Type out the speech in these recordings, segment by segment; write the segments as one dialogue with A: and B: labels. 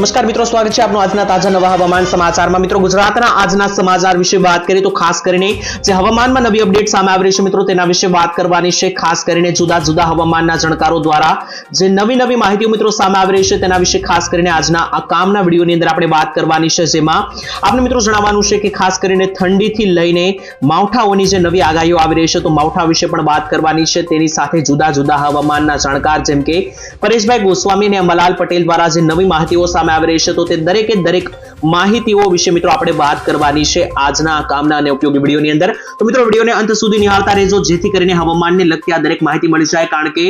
A: નમસ્કાર મિત્રો, સ્વાગત છે આપનું આજના તાજા નવા હવામાન સમાચારમાં. મિત્રો, ગુજરાતના આજના સમાચાર વિશે વાત કરીએ તો ખાસ કરીને જે હવામાનમાં નવી અપડેટ સામે આવી છે, મિત્રો, તેના વિશે વાત કરવાની છે. ખાસ કરીને જુદા જુદા હવામાનના જાણકારો દ્વારા જે નવી નવી માહિતીઓ, મિત્રો, સામે આવી છે, તેના વિશે ખાસ કરીને આજના આ કામના વિડીયોની અંદર આપણે વાત કરવાની છે, જેમાં આપણે મિત્રો, જણાવવાનું છે કે ખાસ કરીને ઠંડીથી લઈને માવઠાઓની જે નવી આગાહીઓ આવી રહી છે, તો માવઠા વિશે પણ વાત કરવાની છે. તેની સાથે જુદા જુદા હવામાનના જાણકાર જેમ કે પરેશભાઈ ગોસ્વામી અને અંબાલાલ પટેલ દ્વારા જે નવી માહિતીઓ સામે આવી રહી છે. તો તે દરેકે દરેક માહિતીઓ વિશે મિત્રો આપણે વાત કરવાની છે આજના કામના અને ઉપયોગી વિડીયોની અંદર. તો મિત્રો વિડીયોને અંત સુધી નિહાળતા રહેજો, જેથી કરીને હવામાનને લગતી આ દરેક માહિતી મળી જાય. કારણ કે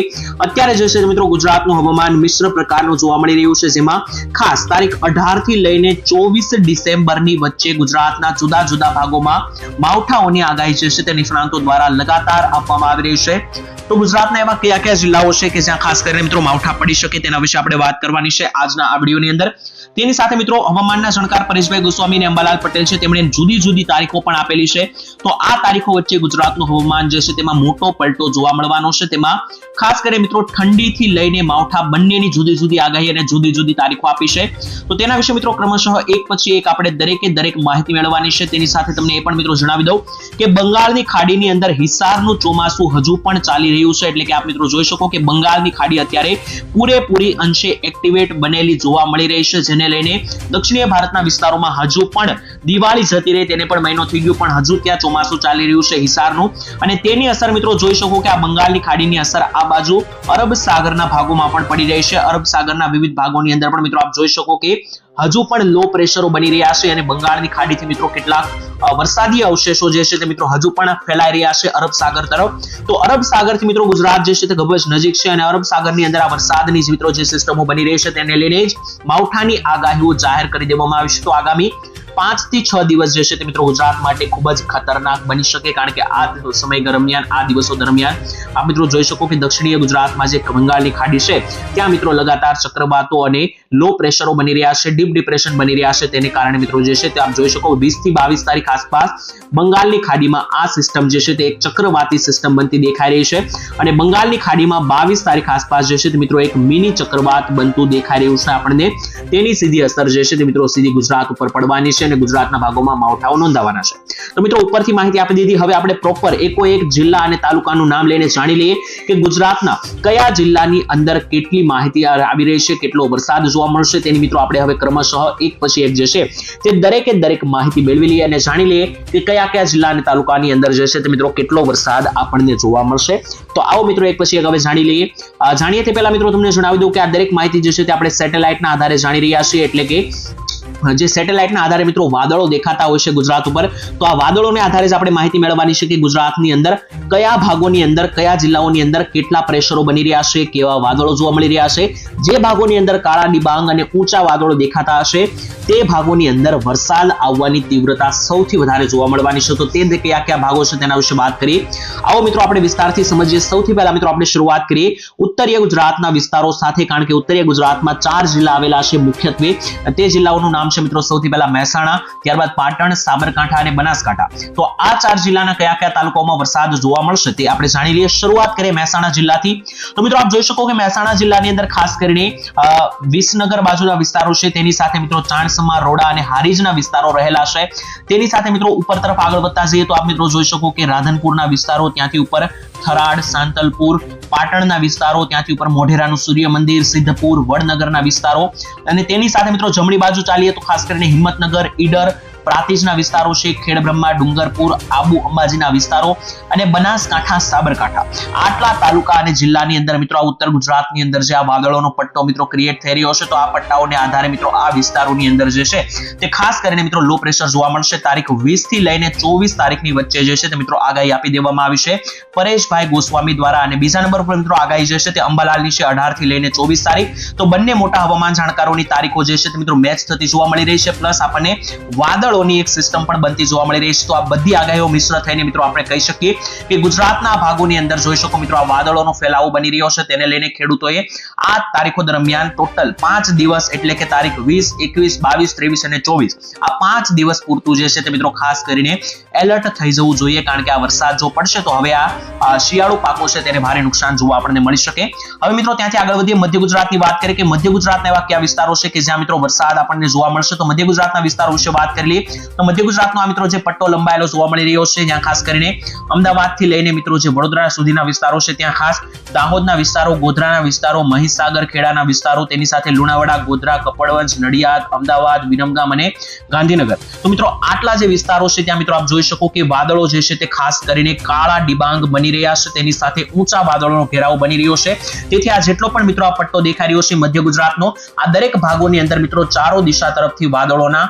A: અત્યારે જે છે મિત્રો ગુજરાતનું હવામાન મિશ્ર પ્રકારનું જોવા મળી રહ્યું છે. જેમાં ખાસ તારીખ અઢારથી લઈને ચોવીસ ડિસેમ્બરની વચ્ચે ગુજરાતના જુદા જુદા ભાગોમાં માવઠાઓની આગાહી જે છે તે નિષ્ણાંતો દ્વારા લગાતાર આપવામાં આવી રહી છે. તો ગુજરાતના એવા કયા કયા જિલ્લાઓ છે કે જ્યાં ખાસ કરીને મિત્રો માવઠા પડી શકે તેના વિશે આપણે વાત કરવાની છે આજના આ વિડીયોની અંદર. તેની સાથે મિત્રો હવામાનના જાણકાર પરેશભાઈ ગોસ્વામી અને અંબાલાલ પટેલ છે. તેમણે જુદી જુદી તારીખો પણ આપેલી છે. તો આ તારીખો વચ્ચે ગુજરાતનું હવામાન જે છે તેમાં મોટો પલટો જોવા મળવાનો છે. તેમાં ખાસ કરીને મિત્રો ઠંડીથી લઈને માવઠા બંનેની જુદી જુદી આગાહી અને જુદી જુદી તારીખો આપી છે. તો તેના વિશે મિત્રો ક્રમશઃ એક પછી એક આપણે દરેકે દરેક માહિતી મેળવવાની છે. તેની સાથે તમને એ પણ મિત્રો જણાવી દઉં કે બંગાળની ખાડીની અંદર હિસારનું ચોમાસું હજુ પણ ચાલી રહ્યું છે. એટલે કે આપ મિત્રો જોઈ શકો કે બંગાળની ખાડી અત્યારે પૂરેપૂરી અંશે એક્ટિવેટ બનેલી જોવા મળી રહી છે, જેને લઈને દક્ષિણીય ભારતના વિસ્તારોમાં હજુ પણ દિવાળી જતી રહી, તેને પણ મહિનો થઈ ગયો, પણ હજુ ત્યાં ચોમાસું ચાલી રહ્યું છે હિસારનું. અને તેની અસર મિત્રો જોઈ શકો કે આ બંગાળની ખાડીની અસર આ બાજુ અરબ સાગરના ભાગોમાં પણ પડી રહી છે. અરબ સાગરના વિવિધ ભાગોની અંદર પણ મિત્રો આપ જોઈ શકો કે હજુ પણ લો પ્રેશરો બની રહ્યા છે અને બંગાળની ખાડીથી મિત્રો કેટલાક વરસાદી અવશેષો જે છે તે મિત્રો હજુ પણ ફેલાઈ રહ્યા છે અરબ સાગર તરફ. તો અરબ સાગરથી મિત્રો ગુજરાત જે છે તે ખૂબ જ નજીક છે અને અરબ સાગરની અંદર આ વરસાદની મિત્રો જે સિસ્ટમો બની રહી છે તેને લઈને જ માવઠાની આગાહીઓ જાહેર કરી દેવામાં આવી છે. તો આગામી પાંચથી છ દિવસ જે છે તે મિત્રો ગુજરાત માટે ખૂબ જ ખતરનાક બની શકે, કારણ કે આ સમય દરમિયાન, આ દિવસો દરમિયાન, આપ મિત્રો જોઈ શકો કે દક્ષિણીય ગુજરાતમાં જે બંગાળની ખાડી છે, ત્યાં મિત્રો લગાતાર ચક્રવાતો અને લો પ્રેશરો બની રહ્યા છે ડીપ ડિપ્રેશન બની રહ્યા છે, તેને કારણે મિત્રો જે છે તે આપ જોઈ શકો વીસથી બાવીસ તારીખ આસપાસ બંગાળની ખાડીમાં આ સિસ્ટમ જે છે તે એક ચક્રવાતી સિસ્ટમ બનતી દેખાઈ રહી છે અને બંગાળની ખાડીમાં બાવીસ તારીખ આસપાસ જે છે તે મિત્રો એક મિની ચક્રવાત બનતું દેખાઈ રહ્યું છે આપણને, તેની સીધી અસર જે છે તે મિત્રો સીધી ગુજરાત ઉપર પડવાની છે. અને ગુજરાતના ભાગોમાં માવઠાઓ નોંધાવાના છે. તો મિત્રો, ઉપરથી માહિતી આપી દીધી. હવે આપણે પ્રોપર એકો એક જિલ્લા અને તાલુકાનું નામ લઈને જાણી લઈએ કે ગુજરાતના કયા જિલ્લાની અંદર કેટલી માહિતી આવી રહી છે, કેટલો વરસાદ જોવા મળશે તેની મિત્રો આપણે હવે ક્રમશઃ એક પછી એક જે છે તે દરેકે દરેક માહિતી મેળવી લઈએ અને જાણી લઈએ કે કયા કયા જિલ્લા અને તાલુકાની અંદર જે છે તે મિત્રો કેટલો વરસાદ આપણને જોવા મળશે. તો આવો મિત્રો એક પછી એક હવે જાણી લઈએ. જાણીએ તે પહેલા મિત્રો તમને જણાવી દઉં કે આ દરેક માહિતી જે છે તે આપણે સેટેલાઇટના આધારે જાણી રહ્યા છીએ એટલે કે જે સેટેલાઇટના આધારે મિત્રો વાદળો દેખાતા હોય છે ગુજરાત ઉપર, તો આ વાદળોને આધારે જ આપણે માહિતી મેળવવાની છે કે ગુજરાતની અંદર કયા ભાગોની અંદર, કયા જિલ્લાઓની અંદર કેટલા પ્રેશરો બની રહ્યા છે, કેવા વાદળો જોવા મળી રહ્યા છે, જે ભાગોની અંદર કાળા ડિબાંગ અને ઊંચા વાદળો દેખાતા હશે, તે ભાગોની અંદર વરસાદ આવવાની તીવ્રતા સૌથી વધારે જોવા મળવાની છે. તો તે કયા કયા ભાગો છે તેના વિશે વાત કરીએ. આવો મિત્રો આપણે વિસ્તારથી સમજીએ. સૌથી પહેલા મિત્રો આપણે શરૂઆત કરીએ ઉત્તરીય ગુજરાતના વિસ્તારો સાથે, કારણ કે ઉત્તરીય ગુજરાતમાં ચાર જિલ્લા આવેલા છે મુખ્યત્વે. તે જિલ્લાઓનું નામ છે મિત્રો સૌથી પહેલા મહેસાણા, ત્યારબાદ પાટણ, સાબરકાંઠા અને બનાસકાંઠા. તો આ ચાર જિલ્લાના કયા કયા તાલુકાઓમાં વરસાદ જોવા મળશે તે આપણે જાણી લઈએ. શરૂઆત કરીએ મહેસાણા જિલ્લાથી. તો મિત્રો આપ જોઈ શકો કે મહેસાણા જિલ્લાની અંદર ખાસ કરીને વિસનગર બાજુના વિસ્તારો છે. તેની સાથે મિત્રો ચાણસમા, રોડા અને હારીજના વિસ્તારો રહેલા છે. તેની સાથે મિત્રો ઉપર તરફ આગળ વધતા જઈએ તો આપ મિત્રો જોઈ શકો કે રાધનપુરના વિસ્તારો ત્યાંથી ઉપર થરાડ, સાંતલપુર, પાટણના વિસ્તારો, ત્યાંથી ઉપર મોઢેરાનું સૂર્ય મંદિર સિદ્ધપુર, વડનગરના વિસ્તારો. અને તેની સાથે મિત્રો જમણી બાજુ ચાલીએ તો ખાસ કરીને હિંમતનગર, ઈડર પ્રાતિજના વિસ્તારો છે ખેડબ્રહ્મા ડુંગરપુર, આબુ અંબાજીના વિસ્તારો અને બનાસકાંઠા, સાબરકાંઠા. આટલા તાલુકા અને જિલ્લાની અંદર મિત્રો, આ ઉત્તર ગુજરાતની અંદર જે આ વાદળોનો પટ્ટો મિત્રો ક્રિએટ થઈ રહ્યો છે, તો આ પટ્ટાઓને આધારે મિત્રો આ વિસ્તારોની અંદર જે છે, તે ખાસ કરીને મિત્રો લો પ્રેશર જોવા મળશે. તારીખ 20 થી લઈને ચોવીસ તારીખની વચ્ચે જે છે, તે મિત્રો આગાહી આપી દેવામાં આવી છે. પરેશભાઈ ગોસ્વામી દ્વારા અને બીજા નંબર પર મિત્રો આગાહી જે છે, તે અંબાલાલની છે, અઢારથી લઈને ચોવીસ તારીખ. તો બંને મોટા હવામાન જાણકારોની તારીખો જે છે, તે મિત્રો મેચ થતી જોવા મળી રહી છે. પ્લસ આપણને વાદળ વાદળોની એક સિસ્ટમ પણ બનતી જોવા મળી રહી છે. તો આ બધી આગાહીઓ મિશ્ર થઈને મિત્રો આપણે કહી શકીએ કે ગુજરાતના ભાગોની અંદર જોઈ શકો મિત્રો આ વાદળોનો ફેલાવો બની રહ્યો છે. તેને લઈને ખેડૂતોએ આ તારીખો દરમિયાન ટોટલ પાંચ દિવસ એટલે કે તારીખ વીસ, એકવીસ, બાવીસ, ત્રેવીસ અને ચોવીસ આ પાંચ દિવસ પૂરતું જે છે તે મિત્રો ખાસ કરીને એલર્ટ થઈ જવું જોઈએ કારણ કે આ વરસાદ જો પડશે તો હવે આ શિયાળુ પાકો છે તેને ભારે નુકસાન જોવા આપણને મળી શકે. હવે મિત્રો ત્યાંથી આગળ વધીએ. મધ્ય ગુજરાતની વાત કરીએ કે મધ્ય ગુજરાતના એવા કયા વિસ્તારો છે કે જ્યાં મિત્રો વરસાદ આપણને જોવા મળશે? તો મધ્ય ગુજરાતના વિસ્તારો વિશે વાત કરી તો મધ્ય ગુજરાતનો આ મિત્રો જે પટ્ટો લંબાયેલો જોવા મળી રહ્યો છે, જ્યાં ખાસ કરીને અમદાવાદથી લઈને મિત્રો જે વડોદરા સુધીના વિસ્તારો છે, ત્યાં ખાસ દાહોદના વિસ્તારો, ગોધરાના વિસ્તારો, મહીસાગર, ખેડાના વિસ્તારો, તેની સાથે લુણાવાડા, ગોધરા, કપડવંજ, નડિયાદ, અમદાવાદ, વિરમગામ અને ગાંધીનગર. તો મિત્રો આટલા જે વિસ્તારો છે, ત્યાં મિત્રો આપ જોઈ શકો કે વાદળો જે છે તે ખાસ કરીને કાળા ડિબાંગ બની રહ્યા છે, તેની સાથે ઊંચા વાદળોનો ઘેરાવ બની રહ્યો છે. તેથી આ જેટલો પણ મિત્રો આ પટ્ટો દેખાઈ રહ્યો છે, મધ્ય ગુજરાતનો, આ દરેક ભાગોની અંદર મિત્રો ચારો દિશા તરફથી વાદળોના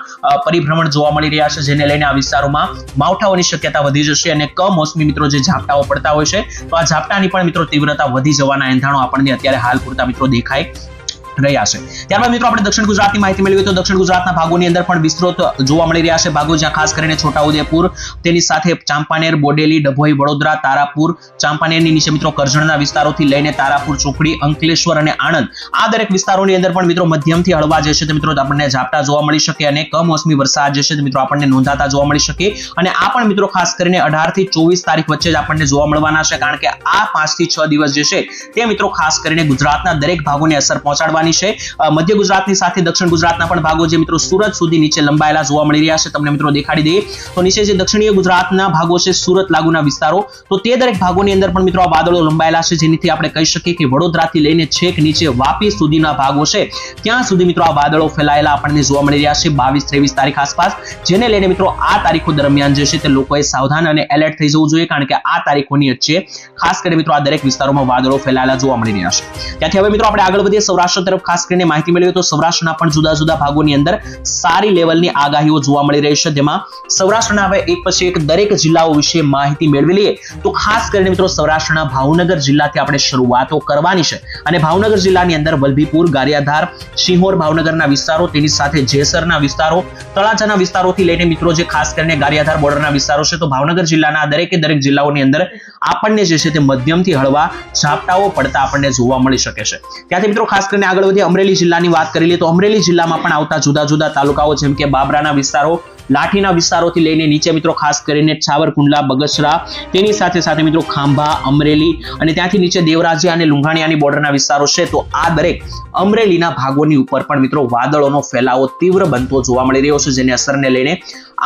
A: પરિભ્રમણ જોવા મળી રહ્યા છે, જેને લઈને આ વિસ્તારોમાં માવઠાઓની શક્યતા વધી જશે અને કમોસમી મિત્રો જે ઝાપટાઓ પડતા હોય છે, તો આ ઝાપટાની પણ મિત્રો તીવ્રતા વધી જવાના એંધાણો આપણને અત્યારે હાલ પૂરતા મિત્રો દેખાય રહ્યા છે. ત્યારબાદ મિત્રો આપણે દક્ષિણ ગુજરાતની માહિતી મેળવી તો દક્ષિણ ગુજરાતના ભાગોની અંદર પણ વિસ્તૃત જોવા મળી રહ્યા છે ભાગો, જ્યાં ખાસ કરીને છોટાઉદેપુર, તેની સાથે ચાંપાનેર, બોડેલી, ડભોઈ, વડોદરા, તારાપુર, ચાંપાનેરની નીચે મિત્રો કરજણના વિસ્તારોથી લઈને તારાપુર, ચોકડી, અંકલેશ્વર અને આણંદ. આ દરેક વિસ્તારોની અંદર પણ મિત્રો મધ્યમથી હળવા જે છે તે મિત્રો આપણને ઝાપટા જોવા મળી શકે અને કમોસમી વરસાદ જે છે તે મિત્રો આપણને નોંધાતા જોવા મળી શકે. અને આ પણ મિત્રો ખાસ કરીને અઢારથી ચોવીસ તારીખ વચ્ચે જ આપણને જોવા મળવાના છે, કારણ કે આ પાંચથી છ દિવસ જે છે તે મિત્રો ખાસ કરીને ગુજરાતના દરેક ભાગોને અસર પહોંચાડવાની છે. મધ્ય ગુજરાતની સાથે દક્ષિણ ગુજરાતના પણ ભાગો જે મિત્રો, સુરત સુધી નીચે લંબાયેલા જોવા મળી રહ્યા છે. તમને મિત્રો દેખાડી દઈએ. તો નીચે જે દક્ષિણીય ગુજરાતના ભાગો છે, સુરત લાગુના વિસ્તારો. તો તે દરેક ભાગોની અંદર પણ મિત્રો આ વાદળો લંબાયેલા છે. જેનીથી આપણે કહી શકીએ કે વડોદરાથી લઈને છેક નીચે વાપી સુધીના ભાગો છે. ત્યાં સુધી મિત્રો આ વાદળો ફેલાયેલા આપણને જોવા મળી રહ્યા છે બાવીસ ત્રેવીસ તારીખ આસપાસ. જેને લઈને મિત્રો આ તારીખો દરમિયાન જે છે તે લોકોએ સાવધાન અને એલર્ટ થઈ જવું જોઈએ, કારણ કે આ તારીખોની વચ્ચે ખાસ કરીને મિત્રો આ દરેક વિસ્તારોમાં વાદળો ફેલાયેલા જોવા મળી રહ્યા છે. ત્યાંથી હવે મિત્રો આપણે આગળ વધીએ. સૌરાષ્ટ્ર તરફ ખાસ કરીને માહિતી મેળવીએ તો સૌરાષ્ટ્રના પણ જુદા જુદા ભાગોની અંદર સારી લેવલની આગાહીઓ જોવા મળી રહી છે. જેમાં સૌરાષ્ટ્રના હવે એક પછી એક દરેક જિલ્લાઓ વિશે માહિતી મેળવી લઈએ તો ખાસ કરીને મિત્રો સૌરાષ્ટ્રના ભાવનગર જિલ્લાથી આપણે શરૂઆતો કરવાની છે. અને ભાવનગર જિલ્લાની અંદર વલભીપુર, ગારિયાધાર સિંહોર ભાવનગરના વિસ્તારો, તેની સાથે જેસરના વિસ્તારો, તળાજાના વિસ્તારોથી લઈને મિત્રો જે ખાસ કરીને ગારિયાધાર બોર્ડરના વિસ્તારો છે, તો ભાવનગર જિલ્લાના દરેકે દરેક જિલ્લાઓની અંદર આપણને જે છે તે મધ્યમથી હળવા ઝાપટાઓ પડતા આપણને જોવા મળી શકે છે. ત્યાંથી મિત્રો ખાસ કરીને આગળ વધી અમરેલી જિલ્લાની વાત કરી લઈએ તો અમરેલી જિલ્લામાં પણ આવતા જુદા જુદા તાલુકાઓ જેમ કે બાબરાના વિસ્તારો, લાઠીના વિસ્તારોથી લઈને નીચે મિત્રો ખાસ કરીને છાવરકુંડલા, બગસરા, તેની સાથે સાથે મિત્રો ખાંભા, અમરેલી અને ત્યાંથી નીચે દેવરાજ્ય અને લુંઘાણિયાની બોર્ડરના વિસ્તારો છે. તો આ દરેક અમરેલીના ભાગોની ઉપર પણ મિત્રો વાદળોનો ફેલાવો તીવ્ર બનતો જોવા મળી રહ્યો છે, જેની અસરને લઈને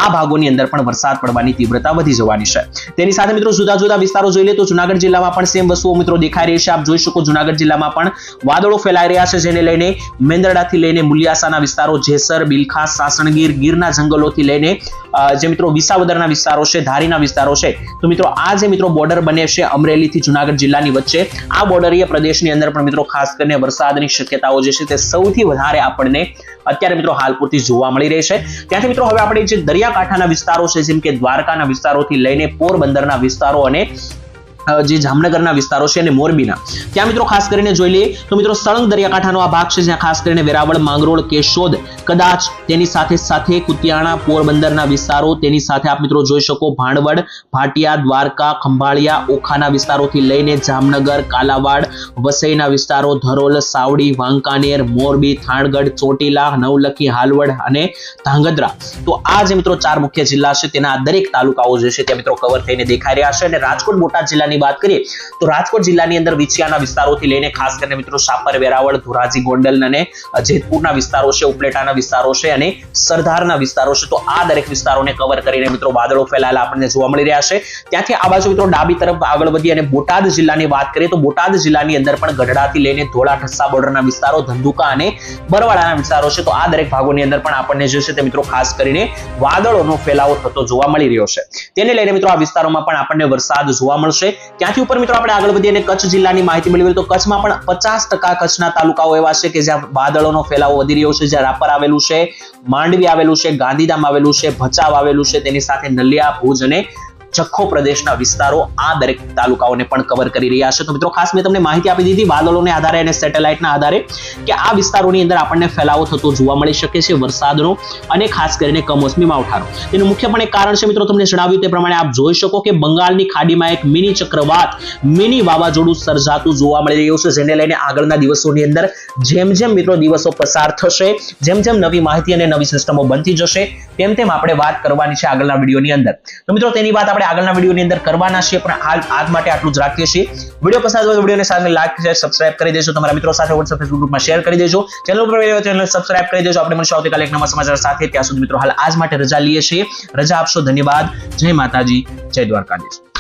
A: આ ભાગોની અંદર પણ વરસાદ પડવાની તીવ્રતા વધી જવાની છે. તેની સાથે મિત્રો જુદા જુદા વિસ્તારો જોઈ લે તો જુનાગઢ જિલ્લામાં પણ સેમ વસ્તુઓ મિત્રો દેખાઈ રહી છે. આપ જોઈ શકો જુનાગઢ જિલ્લામાં પણ વાદળો ફેલાઈ રહ્યા છે, જેને લઈને મેંદરડાથી લઈને મુલિયાસાના વિસ્તારો જેસર બિલખા સાસણગીર, ગીરના જંગલોથી લઈને જે મિત્રો વિસાવદરના વિસ્તારો છે, ધારીના વિસ્તારો છે, તો મિત્રો આ જે મિત્રો બોર્ડર બને છે અમરેલીથી જુનાગઢ જિલ્લાની વચ્ચે, આ બોર્ડરીય પ્રદેશની અંદર પણ મિત્રો ખાસ કરીને વરસાદની શક્યતાઓ જે છે તે સૌથી વધારે આપણને અત્યારે મિત્રો હાલ પૂરતી જોવા મળી રહી છે. ત્યાંથી મિત્રો હવે આપણે જે દરિયાકાંઠાના વિસ્તારો છે, જેમ કે દ્વારકાના વિસ્તારોથી લઈને પોરબંદરના વિસ્તારો અને જે જામનગરના વિસ્તારો છે અને મોરબીના. ત્યાં મિત્રો ખાસ કરીને જોઈ લઈએ તો મિત્રો સળંગ દરિયાકાંઠાનો આ ભાગ છે, જ્યાં ખાસ કરીને વેરાવળ, માંગરોળ, કેશોદ, કદાચ તેની સાથે સાથે કુતિયાણા, પોરબંદરના વિસ્તારો, તેની સાથે આપ મિત્રો જોઈ શકો ભાંડવડ ભાટિયા, દ્વારકા, ખંભાળિયા, ઓખાના વિસ્તારોથી લઈને જામનગર, કાલાવાડ, વસઈના વિસ્તારો, ધરોલ, સાવડી, વાંકાનેર, મોરબી, થાણગઢ, ચોટીલા, નવલખી, હાલવડ અને ધાંગધ્રા. તો આ જે મિત્રો ચાર મુખ્ય જિલ્લા છે, તેના દરેક તાલુકાઓ જે છે તે મિત્રો કવર થઈને દેખાઈ રહ્યા છે અને રાજકોટ, બોટાદ જિલ્લાની જિલ્લાની વાત કરીએ, તો રાજકોટ જિલ્લાની અંદર વિછિયાના વિસ્તારોથી લઈને ખાસ કરીને મિત્રો સાપર, વેરાવળ, ધોરાજી, ગોંડલ અને જેતપુરના વિસ્તારો છે, ઉપલેટાના વિસ્તારો છે અને સરદારના વિસ્તારો છે. તો આ દરેક વિસ્તારોને કવર કરીને મિત્રો વાદળો ફેલાયેલા આપણને જોવા મળી રહ્યા છે. ત્યાંથી આ બાજુ મિત્રો ડાબી તરફ આગળ વધી અને બોટાદ જિલ્લાની વાત કરીએ, તો બોટાદ જિલ્લાની અંદર પણ ગઢડાથી લઈને ધોળા ઠસ્સા બોર્ડરના વિસ્તારો, ધંધુકા અને બરવાડાના વિસ્તારો છે. તો આ દરેક ભાગોની અંદર પણ આપણને જે છે તે મિત્રો ખાસ કરીને વાદળોનો ફેલાવો થતો જોવા મળી રહ્યો છે. તેને લઈને મિત્રો આ વિસ્તારોમાં પણ આપણને વરસાદ જોવા મળશે. ત્યાંથી ઉપર મિત્રો આપણે આગળ વધીએ અને કચ્છ જિલ્લાની માહિતી મેળવીએ તો કચ્છમાં પણ પચાસ ટકા કચ્છના તાલુકાઓ એવા છે કે જ્યાં વાદળોનો ફેલાવો વધી રહ્યો છે, જ્યાં રાપર આવેલું છે, માંડવી આવેલું છે, ગાંધીધામ આવેલું છે ભચાવ આવેલું છે, તેની સાથે નલિયા, ભુજ અને જખો પ્રદેશના વિસ્તારો આ દરેક તાલુકાઓને પણ કવર કરી રહ્યા છે. તો મિત્રો, ખાસ મેં તમને માહિતી આપી દીધી વાદળોને આધારે અને સેટેલાઇટના આધારે કે આ વિસ્તારોની અંદર આપણને ફેલાવો થતો જોવા મળી શકે છે, વરસાદનો અને ખાસ કરીને કમોસમી માવઠાનો. તેનું મુખ્યપણે કારણ છે મિત્રો, તમને જણાવ્યું તે પ્રમાણે આપ જોઈ શકો કે બંગાળની ખાડીમાં એક મિની ચક્રવાત, મિની વાવાઝોડું સર્જાતું જોવા મળી રહ્યું છે, જેને લઈને આગળના દિવસોની અંદર જેમ જેમ મિત્રો દિવસો પસાર થશે, જેમ જેમ નવી માહિતી અને નવી સિસ્ટમો બનતી જશે, તેમ તેમ આપણે વાત કરવાની છે આગળના વિડીયોની અંદર. તો મિત્રો, તેની વાત આપણે આગળના વિડીયોની અંદર કરવાના છીએ, પણ આજ માટે આટલું જ રાખીએ છીએ. વીડિયો પસાર હોય વિડીયોને સાથે લાઈક, શેર સબસ્ક્રાઇબ કરી દેજો. તમારા મિત્રો સાથે વોટ્સઅપ ફેસબુક ગ્રુપમાં શેર કરી દેજો. ચેનલ ઉપર ચેનલ સબસ્ક્રાઇબ કરી દેજો. આપણે મળશું આવતીકાલે એક નવા સમાચાર સાથે. ત્યાં સુધી મિત્રો હાલ આજ માટે રજા લઈએ છીએ. રજા આપશો ધન્યવાદ. જય માતાજી. જય દ્વારકાધીશ.